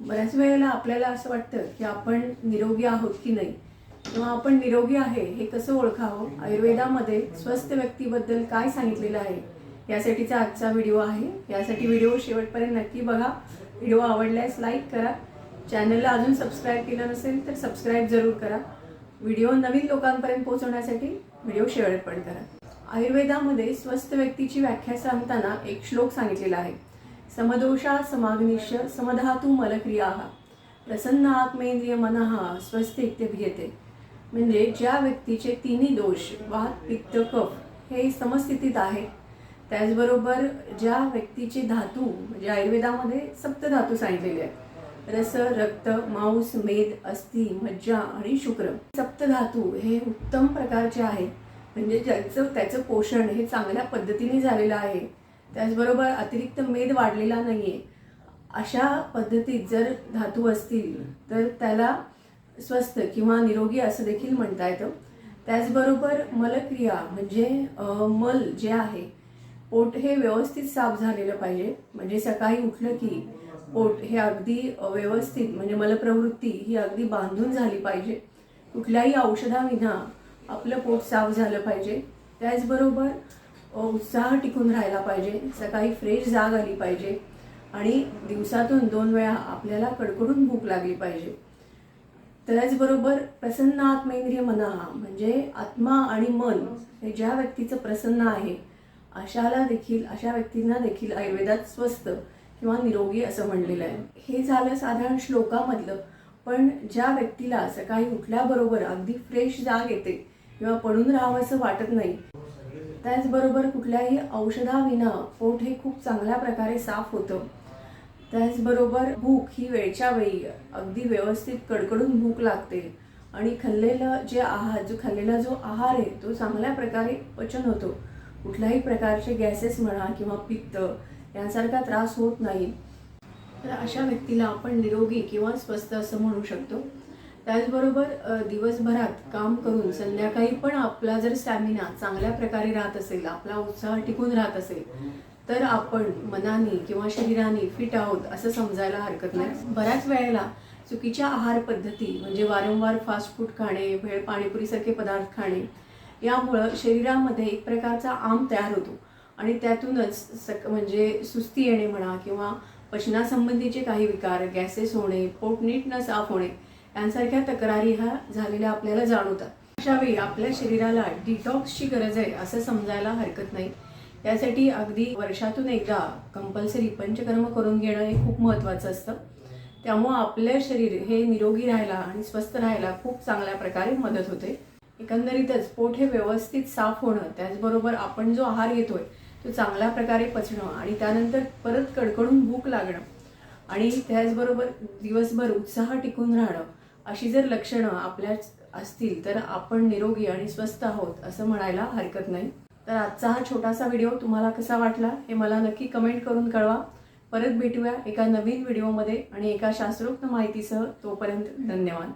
बऱ्याच वेळेला आपल्याला असं वाटतं की आपण निरोगी आहोत की नाही? किंवा आपण निरोगी आहे हे कसं ओळखावं? आयुर्वेदामध्ये स्वस्थ व्यक्तीबद्दल काय सांगितलेलं आहे? यासाठीचा आजचा व्हिडिओ आहे. यासाठी व्हिडिओ शेवटपर्यंत नक्की बघा. व्हिडिओ आवडल्यास लाईक करा. चॅनलला अजून सबस्क्राईब केलं नसेल तर सबस्क्राईब जरूर करा. व्हिडिओ नवीन लोकांपर्यंत पोहोचवण्यासाठी व्हिडिओ शेवटपर्यंत करा. आयुर्वेदामध्ये स्वस्थ व्यक्तीची व्याख्या सांगताना एक श्लोक सांगितलेला आहे. समदोषा समाग्निश्य समधातू मलक्रिया। प्रसन्न आत्मेंद्रिय मनहा स्वस्थ इत्यभियते म्हणजे ज्या व्यक्तीचे तिन्ही दोष वात पित्त कफ हे समस्थितीत आहे त्याचबरोबर ज्या व्यक्तीचे धातू म्हणजे आयुर्वेदामध्ये सप्तधातू सांगितलेले आहेत रस रक्त मांस मेद अस्थि मज्जा आणि शुक्र सप्तधातू हे उत्तम प्रकारचे आहेत म्हणजे ज्याचं त्याचं पोषण हे चांगल्या पद्धतीने झालेलं आहे. त्याचबरोबर अतिरिक्त मेद वाढलेला नाही आहे अशा पद्धतीत जर धातू असतील तर त्याला स्वस्त किंवा निरोगी असं देखील म्हणता येतं. त्याचबरोबर मलक्रिया म्हणजे मल जे आहे पोट हे व्यवस्थित साफ झालेलं पाहिजे. म्हणजे सकाळी उठलं की पोट हे अगदी व्यवस्थित म्हणजे मलप्रवृत्ती ही अगदी बांधून झाली पाहिजे. कुठल्याही औषधाविना आपलं पोट साफ झालं पाहिजे. त्याचबरोबर उत्साह टिकून राहायला पाहिजे सकाळी फ्रेश जाग आली पाहिजे आणि दिवसातून दोन वेळा आपल्याला कडकडून भूक लागली पाहिजे. त्याचबरोबर प्रसन्न आत्मेंद्रिय मना म्हणजे आत्मा आणि मन हे ज्या व्यक्तीचं प्रसन्न आहे अशाला देखील अशा व्यक्तींना देखील आयुर्वेदात स्वस्त किंवा निरोगी असं म्हणलेलं आहे. हे झालं साधारण श्लोकामधलं पण ज्या व्यक्तीला सकाळी उठल्याबरोबर अगदी फ्रेश जाग येते किंवा पडून राहावं असं वाटत नाही त्याचबरोबर कुठल्याही औषधाविना पोट हे खूप चांगल्या प्रकारे साफ होतं. त्याचबरोबर भूक ही वेळच्या वेळी अगदी व्यवस्थित कडकडून भूक लागते. आणि खाल्लेलं जे आहार जो खाल्लेला जो आहार आहे तो चांगल्या प्रकारे पचन होतो. कुठल्याही प्रकारचे गॅसेस म्हणा किंवा पित्त यांसारखा त्रास होत नाही. तर अशा व्यक्तीला आपण निरोगी किंवा स्वस्थ असं म्हणू शकतो. त्याचबरोबर दिवसभरात काम करून संध्याकाळी पण आपला जर स्टॅमिना चांगल्या प्रकारे राहत असेल आपला उत्साह टिकून राहत असेल तर आपण मनाने किंवा शरीराने फिट आहोत असं समजायला हरकत नाही. बऱ्याच वेळेला चुकीच्या आहार पद्धती म्हणजे वारंवार फास्ट फूड खाणे भेळ पाणीपुरीसारखे पदार्थ खाणे यामुळं शरीरामध्ये एक प्रकारचा आम तयार होतो. आणि त्यातूनच सक म्हणजे सुस्ती येणे म्हणा किंवा पचनासंबंधीचे काही विकार गॅसेस होणे पोट नीट न साफ होणे यांसारख्या तक्रारी ह्या झालेल्या आपल्याला जाणवतात. अशावेळी आपल्या शरीराला डिटॉक्सची गरज आहे असं समजायला हरकत नाही. त्यासाठी अगदी वर्षातून एकदा कंपल्सरी पंचकर्म करून घेणं हे खूप महत्त्वाचं असतं. त्यामुळं आपलं शरीर हे निरोगी राहायला आणि स्वस्थ राहायला खूप चांगल्या प्रकारे मदत होते. एकंदरीतच पोट हे व्यवस्थित साफ होणं त्याचबरोबर आपण जो आहार घेतोय तो चांगल्या प्रकारे पचणं आणि त्यानंतर परत कडकडून भूक लागणं आणि त्याचबरोबर दिवसभर उत्साह टिकून राहणं अशी जर लक्षणं आपल्याच असतील तर आपण निरोगी आणि स्वस्थ आहोत असं म्हणायला हरकत नाही. तर आजचा हा छोटासा व्हिडिओ तुम्हाला कसा वाटला हे मला नक्की कमेंट करून कळवा. परत भेटूया एका नवीन व्हिडिओमध्ये आणि एका शास्त्रोक्त माहितीसह तोपर्यंत धन्यवाद.